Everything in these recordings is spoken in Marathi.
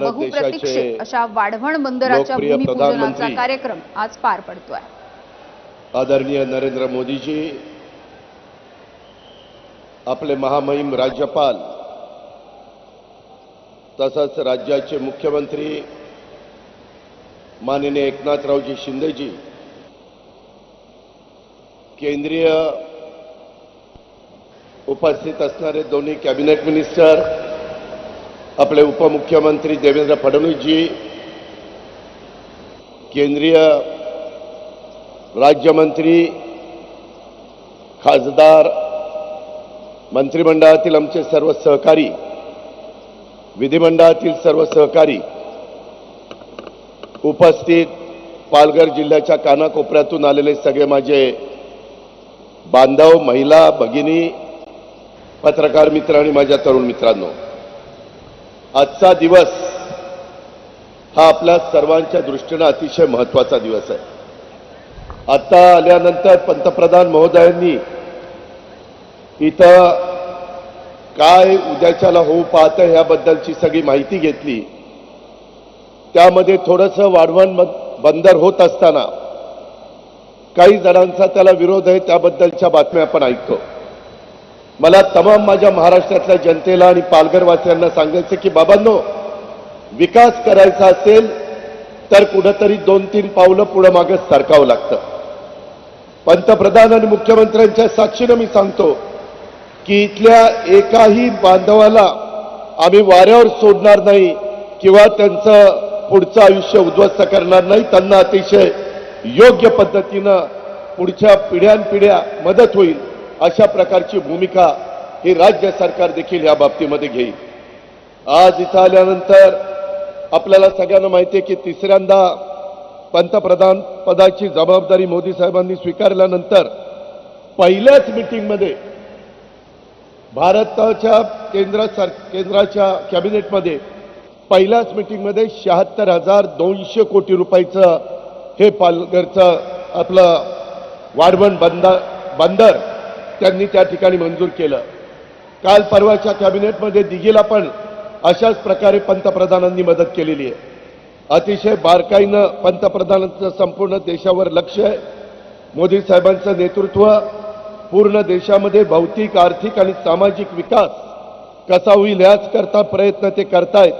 बहुप्रतीक्षित अशा वाढवण बंदराच्या भूमिपूजनाचा कार्यक्रम आज पार पडतोय. आदरणीय नरेंद्र मोदीजी आपले महामहिम राज्यपाल तसंच राज्याचे मुख्यमंत्री माननीय एकनाथरावजी शिंदेजी केंद्रीय उपस्थित असणारे दोन्ही कॅबिनेट मिनिस्टर आपले उपमुख्यमंत्री देवेंद्र फडणवीसजी केंद्रीय राज्यमंत्री खासदार मंत्रिमंडळातील आमचे सर्व सहकारी विधिमंडळातील सर्व सहकारी उपस्थित पालघर जिल्ह्याच्या कानाकोपऱ्यातून आलेले सगळे माझे बांधव महिला भगिनी पत्रकार मित्र आणि माझ्या तरुण मित्रांनो. आजचा दिवस हा आपल्या सर्वांच्या दृष्टीनं अतिशय महत्त्वाचा दिवस आहे. आता आल्यानंतर पंतप्रधान महोदयांनी इथं काय उद्याच्याला होऊ पाहतं ह्याबद्दलची सगळी माहिती घेतली. त्यामध्ये थोडंसं वाढवण बंदर होत असताना काही जणांचा त्याला विरोध आहे त्याबद्दलच्या बातम्या आपण ऐकतो. मला तमाम माझ्या महाराष्ट्रातल्या जनतेला आणि पालघरवासियांना सांगायचं की बाबांनो विकास करायचा असेल तर कुठंतरी दोन तीन पावलं पुढं मागे सरकावं लागतं. पंतप्रधान आणि मुख्यमंत्र्यांच्या साक्षीनं मी सांगतो की इथल्या एकाही बांधवाला आम्ही वाऱ्यावर सोडणार नाही किंवा त्यांचं पुढचं आयुष्य उद्ध्वस्त करणार नाही. त्यांना अतिशय योग्य पद्धतीनं पुढच्या पिढ्यानपिढ्या मदत होईल. अशा प्रकारची भूमिका ही राज्य सरकार देखील या बाबतीमध्ये घेईल. आज इथं आल्यानंतर आपल्याला सगळ्यांना माहिती आहे की तिसऱ्यांदा पंतप्रधान पदाची जबाबदारी मोदी साहेबांनी स्वीकारल्यानंतर पहिल्याच मिटिंगमध्ये भारताच्या केंद्र सर केंद्राच्या कॅबिनेटमध्ये पहिल्याच मिटिंगमध्ये शहात्तर हजार दोनशे कोटी रुपयाचं हे पालघरचं आपलं वाढवण बंदा बंदर त्यांनी त्या ठिकाणी मंजूर केलं. काल परवाच्या कॅबिनेटमध्ये दिघीला पण अशाच प्रकारे पंतप्रधानांनी मदत केलेली आहे. अतिशय बारकाईनं पंतप्रधानांचं संपूर्ण देशावर लक्ष आहे. मोदी साहेबांचं नेतृत्व पूर्ण देशामध्ये भौतिक आर्थिक आणि सामाजिक विकास कसा होईल याचकरता प्रयत्न ते करतायत.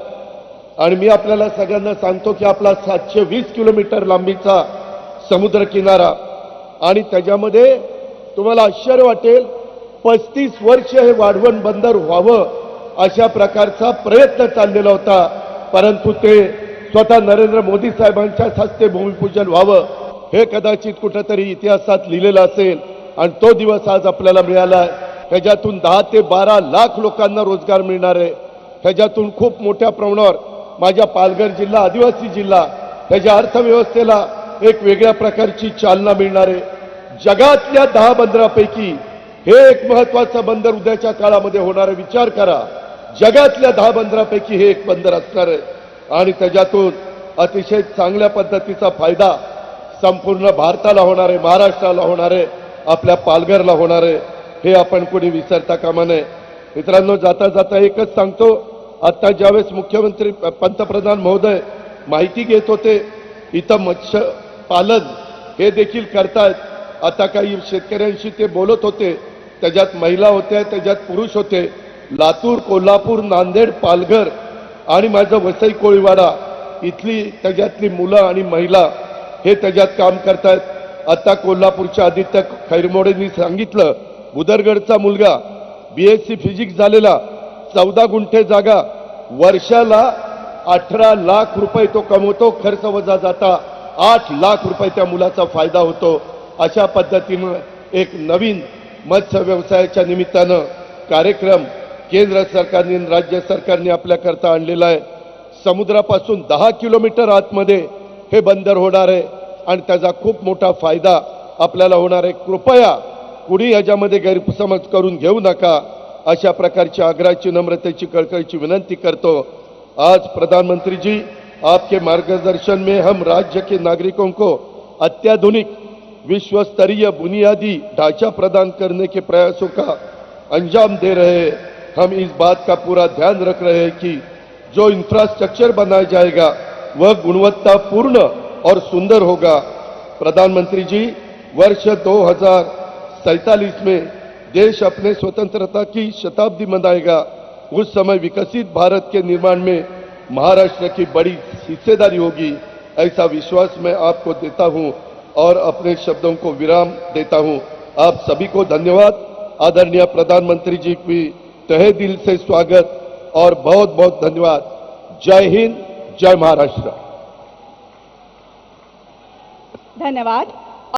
आणि मी आपल्याला सगळ्यांना सांगतो की आपला सातशे वीस किलोमीटर लांबीचा समुद्र किनारा आणि त्याच्यामध्ये तुम्हाला आश्चर्य वाटेल पस्तीस वर्ष हे वाढवण बंदर व्हावं अशा प्रकारचा प्रयत्न चाललेला होता. परंतु ते स्वतः नरेंद्र मोदी साहेबांच्याच हस्ते भूमिपूजन व्हावं हे कदाचित कुठंतरी इतिहासात लिहिलेलं असेल. आणि तो दिवस आज आपल्याला मिळाला आहे. त्याच्यातून दहा ते बारा लाख लोकांना रोजगार मिळणार आहे. त्याच्यातून खूप मोठ्या प्रमाणावर माझ्या पालघर जिल्हा आदिवासी जिल्हा त्याच्या अर्थव्यवस्थेला एक वेगळ्या प्रकारची चालना मिळणार आहे. जगातल्या दहा बंदरापैकी हे एक महत्वाचं बंदर उद्याच्या काळामध्ये होणारा विचार करा. जगातल्या दहा बंदरापैकी हे एक बंदर असणार आहे. आणि त्याच्यातून अतिशय चांगल्या पद्धतीचा फायदा संपूर्ण भारताला होणार आहे महाराष्ट्राला होणार आहे आपल्या पालघरला होणार आहे हे आपण कोणी विसरता कामा नये. मित्रांनो जाता जाता एकच सांगतो आता ज्यावेळेस मुख्यमंत्री पंतप्रधान महोदय माहिती घेत होते इथं मत्स्य पालन हे देखील करतायत. आता काही शेतकऱ्यांशी ते बोलत होते. त्याच्यात महिला होत्या त्याच्यात पुरुष होते. लातूर कोल्हापूर नांदेड पालघर आणि माझं वसई कोळीवाडा. इथली त्याच्यातली मुलं आणि महिला हे त्याच्यात काम करतायत. आता कोल्हापूरच्या आदित्य खैरमोडेंनी सांगितलं बुदरगडचा मुलगा बी एस सी फिजिक्स झालेला चौदा गुंठे जागा वर्षाला अठरा लाख रुपये तो कमवतो खर्च वजा जाता आठ लाख रुपये त्या मुलाचा फायदा होतो. अशा पद्धतीनं एक नवीन मत्स्य व्यवसायाच्या निमित्तानं कार्यक्रम केंद्र सरकारने राज्य सरकारने आपल्याकरता आणलेला आहे. समुद्रापासून दहा किलोमीटर आतमध्ये हे बंदर होणार आहे आणि त्याचा खूप मोठा फायदा आपल्याला होणार आहे. कृपया कुणी याच्यामध्ये गैरसमज करून घेऊ नका अशा प्रकारची आग्रहाची नम्रतेची कळकळीची विनंती करतो. आज प्रधानमंत्री जी आपके मार्गदर्शन में हम राज्य के नागरिकों को अत्याधुनिक विश्व स्तरीय बुनियादी ढांचा प्रदान करने के प्रयासों का अंजाम दे रहे हैं। हम इस बात का पूरा ध्यान रख रहे हैं कि जो इंफ्रास्ट्रक्चर बनाया जाएगा, वह गुणवत्तापूर्ण और सुंदर होगा। प्रधानमंत्री जी, वर्ष 2047 में देश अपने स्वतंत्रता की शताब्दी मनाएगा। उस समय विकसित भारत के निर्माण में महाराष्ट्र की बड़ी हिस्सेदारी होगी। ऐसा विश्वास मैं आपको देता हूँ। और अपने शब्दों को विराम देता हूँ। आप सभी को धन्यवाद। आदरणीय प्रधानमंत्री जी की तहे दिल से स्वागत और बहुत बहुत धन्यवाद। जय हिंद, जय महाराष्ट्र। धन्यवाद।